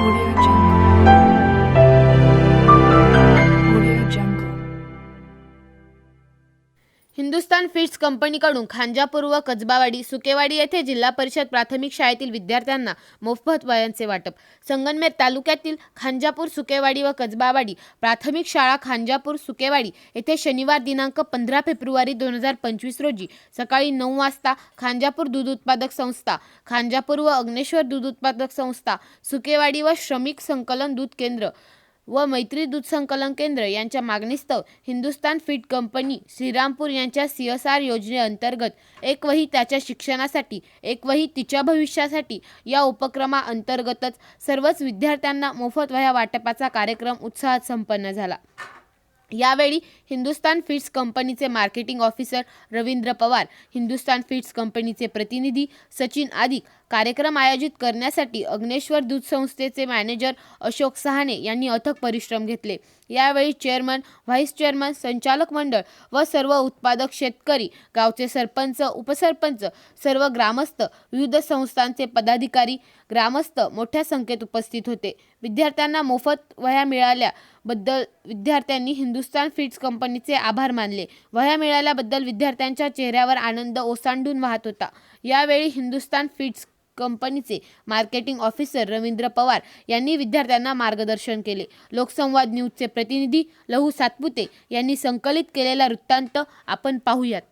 Audio Jungle. Hindustan feeds कंपनीकडून खांजापूर व कसबावाडी सुकेवाडी येथे जिल्हा परिषद प्राथमिक शाळेतील विद्यार्थ्यांना मोफत वयांचे वाटप. संगनमेर तालुक्यातील खांजापूर सुकेवाडी व कसबावाडी प्राथमिक शाळा खांजापूर सुकेवाडी येथे शनिवार दिनांक पंधरा फेब्रुवारी दोन हजार पंचवीस रोजी सकाळी नऊ वाजता खांजापूर दूध उत्पादक संस्था खांजापूर व अग्नेश्वर दूध उत्पादक संस्था सुकेवाडी व श्रमिक संकलन दूध केंद्र व मैत्री दूध संकलन केंद्र यांच्या मागणीस्तव हिंदुस्तान फीड कंपनी श्रीरामपूर यांच्या सी एस आर योजनेअंतर्गत एक वही त्याच्या शिक्षणासाठी एक वही तिच्या भविष्यासाठी या उपक्रमाअंतर्गतच सर्वच विद्यार्थ्यांना मोफत वह्या वाटपाचा कार्यक्रम उत्साहात संपन्न झाला. यावेळी हिंदुस्तान फीड्स कंपनीचे marketing officer Ravindra Pawar Hindustan Feeds कंपनीचे प्रतिनिधी सचिन आदिक कार्यक्रम आयोजित करण्यासाठी अग्नेश्वर दूध संस्थेचे मॅनेजर अशोक सहाने यांनी अथक परिश्रम घेतले. यावेळी चेअरमन व्हाईस चेअरमन संचालक मंडळ व सर्व उत्पादक शेतकरी गावचे सरपंच उपसरपंच सर्व ग्रामस्थ विविध संस्थांचे पदाधिकारी ग्रामस्थ मोठ्या संख्येत उपस्थित होते. विद्यार्थ्यांना मोफत वह्या मिळाल्याबद्दल विद्यार्थ्यांनी हिंदुस्तान फीड्स कंपनीचे आभार मानले. वह्या मिळाल्याबद्दल विद्यार्थ्यांच्या चेहऱ्यावर आनंद ओसांडून वाहत होता. यावेळी हिंदुस्तान फीड्स कंपनीचे मार्केटिंग ऑफिसर रवींद्र पवार यांनी विद्यार्थ्यांना मार्गदर्शन केले. लोकसंवाद न्यूजचे प्रतिनिधी लहू सातपुते यांनी संकलित केलेला वृत्तांत आपण पाहूयात.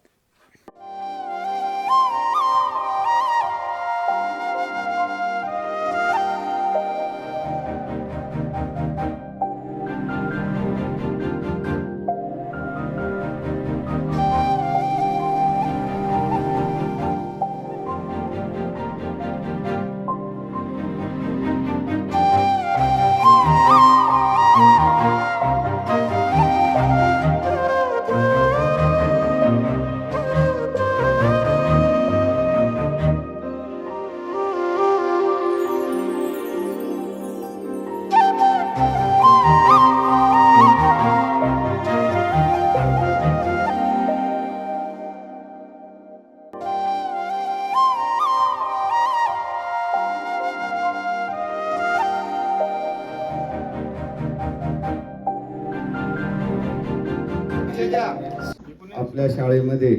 आपल्या शाळेमध्ये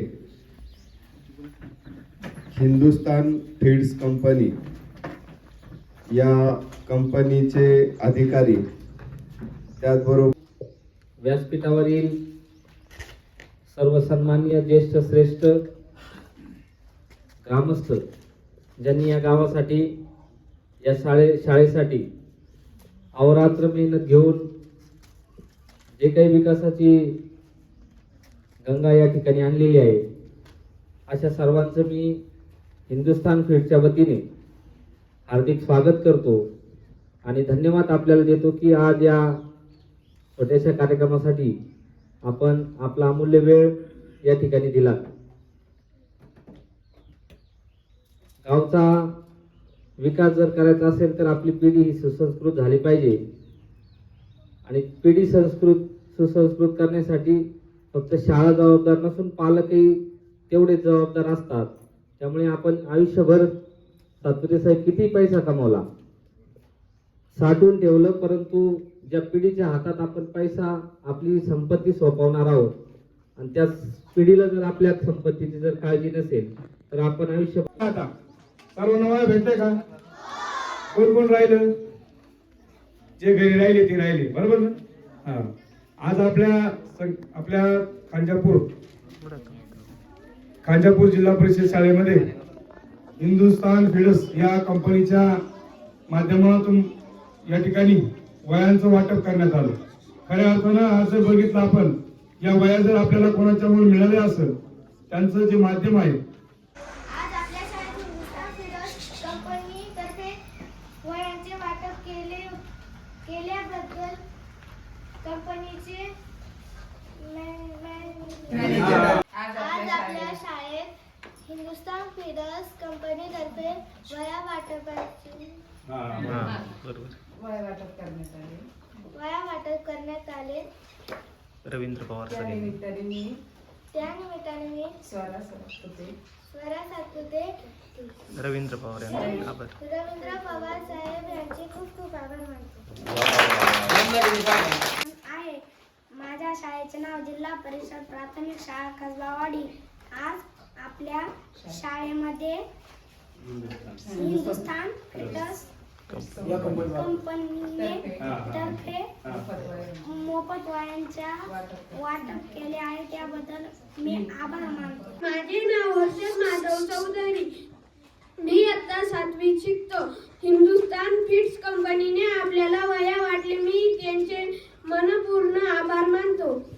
हिंदुस्तान फीड्स कंपनी या कंपनीचे अधिकारी त्याचबरोबर व्यासपीठावरील सर्व सन्माननीय ज्येष्ठ श्रेष्ठ ग्रामस्थ ज्यांनी या गावासाठी या शाळे शाळेसाठी अवरात्र मेहनत घेऊन जे काही विकासाची गंगा या ठिकाणी आणलेली आहे. अशा सर्वांचं मी हिंदुस्थान फीडच्या वतीने हार्दिक स्वागत करतो आणि धन्यवाद आपल्याला देतो की आज या छोट्याशा कार्यक्रमासाठी आपण आपला अमूल्य वेळ या ठिकाणी दिला. गावचा विकास जर करायचा असेल तर आपली पिढी ही सुसंस्कृत झाली पाहिजे. आणि पिढी संस्कृत सुसंस्कृत करण्यासाठी फक्त शाळा जबाबदार नसून पालकही तेवढेच जबाबदार असतात. त्यामुळे आपण आयुष्यभर सातपुते साहेब किती पैसा कमावला? साठवून ठेवलं परंतु ज्या पिढीच्या हातात आपण पैसा आपली संपत्ती सोपवणार आहोत आणि त्या पिढीला जर आपल्या संपत्तीची जर काळजी नसेल तर आपण आयुष्य आता सर्वांना मला भेटतंय का? कोण कोण राहिलं? जे घरी राहिले ते राहिले. बरोबर ना? हा. आज आपल्या आपल्या खांजापूर खांजापूर जिल्हा परिषद शाळेमध्ये हिंदुस्तान फिडस या कंपनीच्या माध्यमातून या ठिकाणी वयांचं वाटप करण्यात आलं. खऱ्या अर्थानं आज जर बघितलं आपण या वया जर आपल्याला कोणाच्यामुळे मिळाल्या असेल त्यांचं जे माध्यम आहे आज आपल्या शाळेत हिंदुस्तान फिरस कंपनीतर्फे वह्यांचे वाटप केले केल्याबद्दल कंपनीचे मॅ- मॅ- आज आपल्या शाळेत हिंदुस्तान फिरस कंपनीतर्फे वया वाटपाची वय वाटप करण्यात आले. वया वाटप करण्यात आले. रवींद्र पवार त्या सगळे. निमित्ताने मी त्या निमित्ताने मी स्वरा सरस्वती स्वरा सातपुते रवींद्र पवार यांचे आभार. रवींद्र पवार साहेब यांचे खूप खूप आभार मानतो. आपल्या शाळेचे नाव जिल्हा परिषद प्राथमिक शाळा कसबावाडी. आज आपल्या शाळेमध्ये हिंदुस्थान फिटस कंपनीने तर्फे मोफत वयांच्या वाटप केले आहे. त्याबद्दल मी आभार मानतो. माझे नाव हर्षद माधव चौधरी. मी आता सातवी शिकतो. हिंदुस्तान फिट्स कंपनीने आपल्याला वया turno a